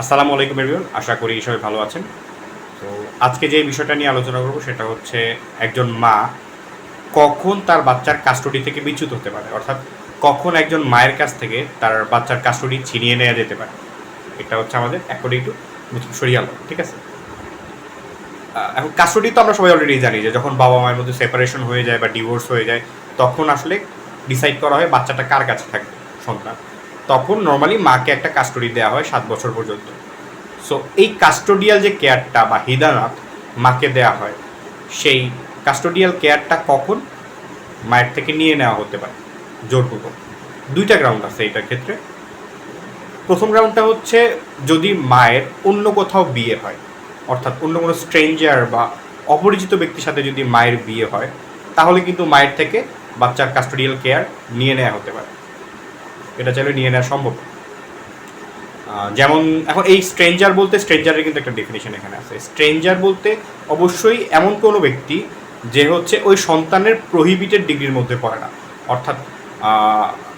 আসসালামু আলাইকুম এভরিওয়ান আশা করি সবাই ভালো আছেন। তো আজকে যে বিষয়টা নিয়ে আলোচনা করব, সেটা হচ্ছে একজন মা কখন তার বাচ্চার কাস্টডি থেকে বিচ্যুত হতে পারে? অর্থাৎ কখন একজন মায়ের কাছ থেকে তার বাচ্চার কাস্টডি ছিনিয়ে নেওয়া যেতে পারে? এটা হচ্ছে আমাদের অ্যাকর্ডিং টু সরিয়াল ঠিক আছে? এখন কাস্টডি তো আমরা সবাই অলরেডি জানি যে যখন বাবা মায়ের মধ্যে সেপারেশন হয়ে যায় বা ডিভোর্স হয়ে যায়, তখন আসলে ডিসাইড করা হয় বাচ্চাটা কার কাছে থাকবে, সন্তান। তখন নর্মালি মাকে একটা কাস্টডি দেওয়া হয় সাত বছর পর্যন্ত। সো এই কাস্টোডিয়াল যে কেয়ারটা বা হিদানাথ মাকে দেওয়া হয়, সেই কাস্টোডিয়াল কেয়ারটা কখন? মায়ের থেকে নিয়ে নেওয়া হতে পারে, জোরপূর্বক। দুইটা গ্রাউন্ড আছে এটার ক্ষেত্রে। প্রথম গ্রাউন্ডটা হচ্ছে যদি মায়ের অন্য কোথাও বিয়ে হয়, অর্থাৎ অন্য কোনো স্ট্রেঞ্জার বা অপরিচিত ব্যক্তির সাথে যদি মায়ের বিয়ে হয়, তাহলে কিন্তু মায়ের থেকে বাচ্চার কাস্টোডিয়াল কেয়ার নিয়ে নেওয়া হতে পারে। এটা চাইলে নিয়ে নেওয়া সম্ভব। যেমন, এখন এই স্ট্রেঞ্জার বলতে স্ট্রেঞ্জারের কিন্তু একটা ডেফিনেশন এখানে আছে। স্ট্রেঞ্জার বলতে অবশ্যই এমন কোনো ব্যক্তি যে হচ্ছে ওই সন্তানের প্রহিবিটেড ডিগ্রির মধ্যে পড়ে না। অর্থাৎ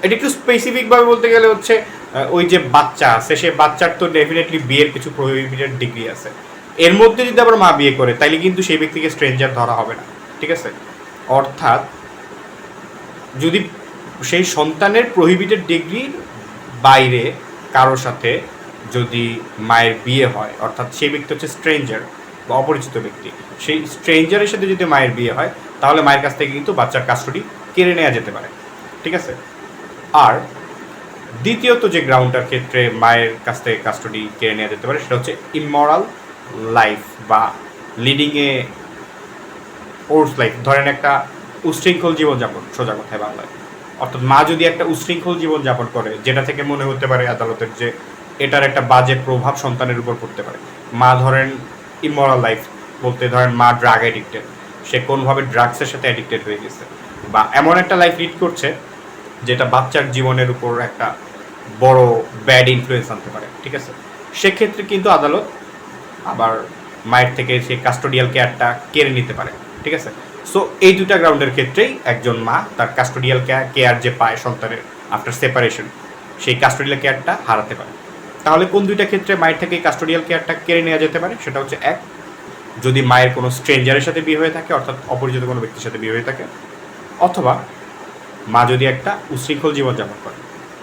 এটা একটু স্পেসিফিকভাবে বলতে গেলে হচ্ছে ওই যে বাচ্চা আছে, সে বাচ্চার তো ডেফিনেটলি বিয়ের কিছু প্রহিবিটেড ডিগ্রি আছে। এর মধ্যে যদি আবার মা বিয়ে করে, তাইলে কিন্তু সেই ব্যক্তিকে স্ট্রেঞ্জার ধরা হবে না। ঠিক আছে? অর্থাৎ, যদি সেই সন্তানের প্রহিবিটেড ডিগ্রির বাইরে কারোর সাথে যদি মায়ের বিয়ে হয়, অর্থাৎ সেই ব্যক্তি হচ্ছে স্ট্রেঞ্জার বা অপরিচিত ব্যক্তি, সেই স্ট্রেঞ্জারের সাথে যদি মায়ের বিয়ে হয়, তাহলে মায়ের কাছ থেকে কিন্তু বাচ্চার কাস্টডি কেড়ে নেওয়া যেতে পারে, ঠিক আছে? আর দ্বিতীয়ত যে গ্রাউন্ডটার ক্ষেত্রে মায়ের কাছ থেকে কাস্টডি কেড়ে নেওয়া যেতে পারে, সেটা হচ্ছে ইমরাল লাইফ বা লিডিংয়ে ওর্স লাইফ ধরেন একটা উশৃঙ্খল জীবনযাপন, সোজা কথায় বাংলায়। অর্থাৎ মা যদি একটা উশৃঙ্খল জীবনযাপন করে, যেটা থেকে মনে হতে পারে আদালতের যে এটার একটা বাজে প্রভাব সন্তানের উপর পড়তে পারে। মা ধরেন ইমরাল লাইফ বলতে ধরেন মা ড্রাগ অ্যাডিক্টেড সে কোনোভাবে ড্রাগসের সাথে অ্যাডিক্টেড হয়ে গেছে বা এমন একটা লাইফ লিড করছে যেটা বাচ্চার জীবনের উপর একটা বড় ব্যাড ইনফ্লুয়েন্স আনতে পারে, ঠিক আছে? সেক্ষেত্রে কিন্তু আদালত আবার মায়ের থেকে সেই কাস্টোডিয়াল কেয়ারটা কেড়ে নিতে পারে, ঠিক আছে? সো এই দুটা গ্রাউন্ডের ক্ষেত্রেই একজন মা তার কাস্টোডিয়াল কেয়ার যে পায় সন্তানের আফটার সেপারেশন সেই কাস্টোডিয়াল কেয়ারটা হারাতে পারে। তাহলে কোন দুইটা ক্ষেত্রে মায়ের থেকে কাস্টোডিয়াল কেয়ারটা কেড়ে নেওয়া যেতে পারে? সেটা হচ্ছে এক, যদি মায়ের কোনো স্ট্রেঞ্জারের সাথে বিয়ে হয়ে থাকে, অর্থাৎ অপরিচিত কোনো ব্যক্তির সাথে বিয়ে হয়ে থাকে, অথবা মা যদি একটা উশৃঙ্খল জীবনযাপন করে।